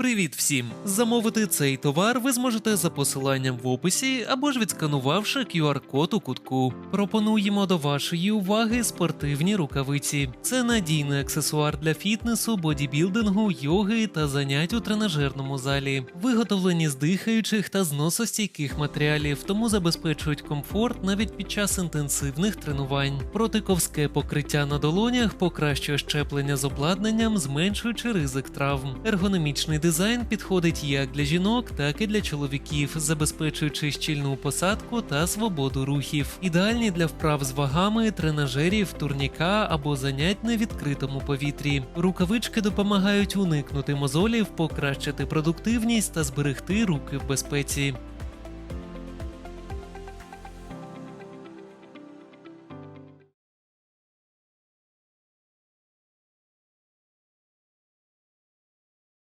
Привіт всім! Замовити цей товар ви зможете за посиланням в описі або ж відсканувавши QR-код у кутку. Пропонуємо до вашої уваги спортивні рукавиці. Це надійний аксесуар для фітнесу, бодібілдингу, йоги та занять у тренажерному залі. Виготовлені з дихаючих та зносостійких матеріалів, тому забезпечують комфорт навіть під час інтенсивних тренувань. Протиковське покриття на долонях покращує щеплення з обладнанням, зменшуючи ризик травм. Ергономічний дизайн підходить як для жінок, так і для чоловіків, забезпечуючи щільну посадку та свободу рухів. Ідеальні для вправ з вагами, тренажерів, турніка або занять на відкритому повітрі. Рукавички допомагають уникнути мозолів, покращити продуктивність та зберегти руки в безпеці.